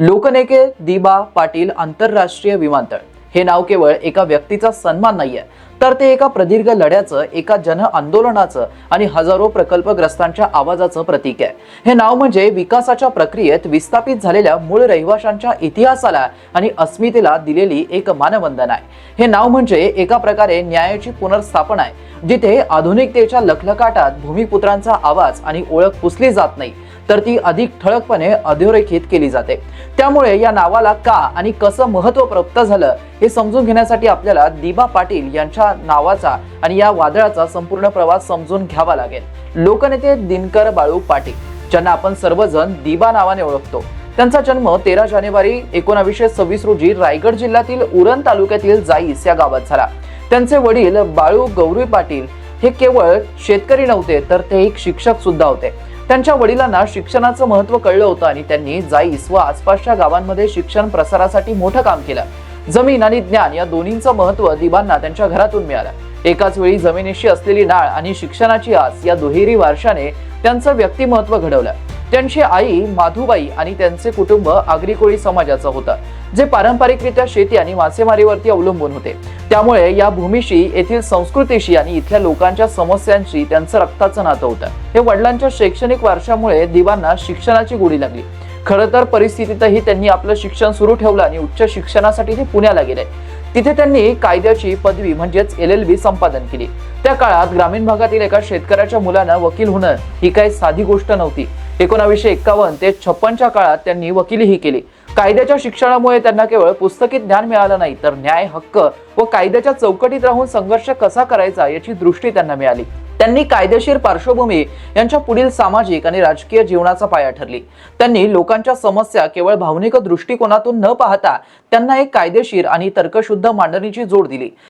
लोकनेते दिबा पाटील आंतरराष्ट्रीय विमानतळ. हे नाव केवळ एका व्यक्तीचा सन्मान नाहीये तर ते एका प्रदीर्घ लढ्याचं एका जन आंदोलनाचं आणि हजारो प्रकल्पग्रस्तांच्या आवाजाचं प्रतीक आहे. हे नाव म्हणजे विकासाच्या प्रक्रियेत विस्थापित झालेल्या मूळ रहिवाशांच्या इतिहासाला आणि अस्मितेला दिलेली एक मानवंदन आहे. हे नाव म्हणजे एका प्रकारे न्यायाची पुनर्स्थापना आहे जिथे आधुनिकतेच्या लखलकाटात भूमिपुत्रांचा आवाज आणि ओळख पुसली जात नाही तर ती अधिक ठळकपणे अधोरेखित केली जाते. त्यामुळे या नावाला का आणि कसं महत्त्व प्राप्त झालं हे समजून घेण्यासाठी आपल्याला दिबा पाटील यांच्या नावाचा आणि या वादळाचा संपूर्ण प्रवास समजून घ्यावा लागेल. लोकनेते दिनकर बाळू पाटील ज्यांना आपण सर्वजण दिबा नावाने ओळखतो. त्यांचा जन्म तेरा जानेवारी एकोणावीसशे सव्वीस रोजी रायगड जिल्ह्यातील उरण तालुक्यातील जाईस या गावात झाला. त्यांचे वडील बाळू गौरी पाटील हे केवळ शेतकरी नव्हते तर ते एक शिक्षक सुद्धा होते. त्यांच्या वडिलांना शिक्षणाचं महत्त्व कळलं होतं आणि त्यांनी जाईस व आसपासच्या गावांमध्ये शिक्षण प्रसारासाठी मोठं काम केलं. जमीन आणि ज्ञान या दोन्हींचं महत्त्व दिबांना त्यांच्या घरातून मिळालं. एकाच वेळी जमिनीशी असलेली नाळ आणि शिक्षणाची आस या दुहेरी वारशाने त्यांचं व्यक्तिमत्व घडवलं. त्यांची आई माधुबाई आणि त्यांचे कुटुंब आगरी कोळी समाजाचं होतं जे पारंपरिकरित्या शेती आणि मासेमारीवरती अवलंबून होते. त्यामुळे या भूमीशी येथील संस्कृतीशी आणि इथल्या लोकांच्या समस्यांशी त्यांचं रक्ताचं नातं होतं. हे वडिलांच्या शैक्षणिक वारशामुळे दिवांना शिक्षणाची गोडी लागली. खरं तर परिस्थितीतही त्यांनी आपलं शिक्षण सुरू ठेवलं आणि उच्च शिक्षणासाठी ते पुण्याला गेले. तिथे त्यांनी कायद्याची पदवी म्हणजेच एल एल बी संपादन केली. त्या काळात ग्रामीण भागातील एका शेतकऱ्याच्या मुलानं वकील होणं ही काही साधी गोष्ट नव्हती. एकोणावीसशे एक्कावन्न ते छप्पनच्या काळात त्यांनी वकिलीही केली. कायद्याच्या शिक्षणामुळे त्यांना केवळ पुस्तकी ज्ञान मिळालं नाही तर न्याय हक्क व कायद्याच्या चौकटीत राहून संघर्ष कसा करायचा याची दृष्टी त्यांना मिळाली. त्यांनी कायदेशीर पार्श्वभूमी यांच्या पुढील सामाजिक आणि राजकीय जीवनाचा पाया ठरली. त्यांनी लोकांच्या समस्या केवळ भावनिक दृष्टिकोनातून न पाहता त्यांना एक कायदेशीर आणि तर्कशुद्ध मांडणीची जोड दिली.